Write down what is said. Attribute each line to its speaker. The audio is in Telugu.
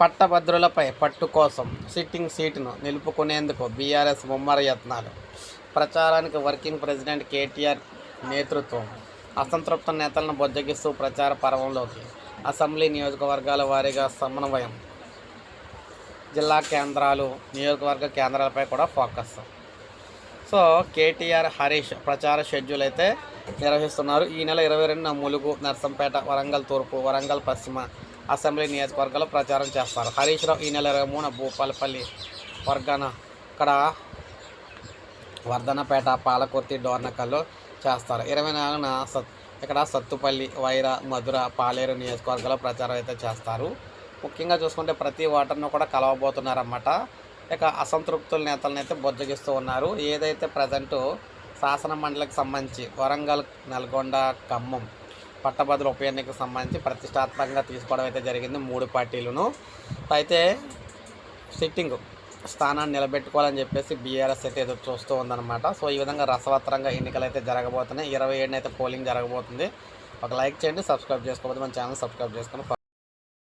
Speaker 1: పట్టభద్రులపై పట్టు కోసం సిట్టింగ్ సీటును నిలుపుకునేందుకు బీఆర్ఎస్ ముమ్మర యత్నాలు. ప్రచారానికి వర్కింగ్ ప్రెసిడెంట్ కేటీఆర్ నేతృత్వం. అసంతృప్త నేతలను బొజ్జగిస్తూ ప్రచార పర్వంలోకి. అసెంబ్లీ నియోజకవర్గాల వారీగా సమన్వయం. జిల్లా కేంద్రాలు నియోజకవర్గ కేంద్రాలపై కూడా ఫోకస్. సో కేటీఆర్ హరీష్ ప్రచార షెడ్యూల్ అయితే నిర్వహిస్తున్నారు. ఈ నెల ఇరవై రెండున ములుగు నర్సంపేట వరంగల్ తూర్పు వరంగల్ పశ్చిమ అసెంబ్లీ నియోజకవర్గాల్లో ప్రచారం చేస్తారు. హరీష్ రావు ఈ నెల ఇరవై మూడున భూపాలపల్లి వర్గాన ఇక్కడ వర్ధనపేట పాలకుర్తి డోర్నకల్లో చేస్తారు. ఇరవై నాలుగున సత్ ఇక్కడ సత్తుపల్లి వైరా మధుర పాలేరు నియోజకవర్గాల్లో ప్రచారం అయితే చేస్తారు. ముఖ్యంగా చూసుకుంటే ప్రతి ఓటర్ను కూడా కలవబోతున్నారన్నమాట. ఇక అసంతృప్తుల నేతలను అయితే బొజ్జగిస్తూ ఉన్నారు. ఏదైతే ప్రజెంటు శాసన మండలికి సంబంధించి వరంగల్ నల్గొండ ఖమ్మం పట్టభద్రుల ఉప ఎన్నికకు సంబంధించి ప్రతిష్టాత్మకంగా తీసుకోవడం అయితే జరిగింది మూడు పార్టీలను. అయితే సిట్టింగ్ స్థానాన్ని నిలబెట్టుకోవాలని చెప్పేసి బీఆర్ఎస్ అయితే ఎదురు చూస్తూ ఉందన్నమాట. సో ఈ విధంగా రసవత్తరంగా ఎన్నికలు అయితే జరగబోతున్నాయి ఇరవై ఏడున అయితే పోలింగ్ జరగబోతుంది. ఒక లైక్ చేయండి సబ్స్క్రైబ్ చేసుకోకపోతే మన ఛానల్ సబ్స్క్రైబ్ చేసుకుని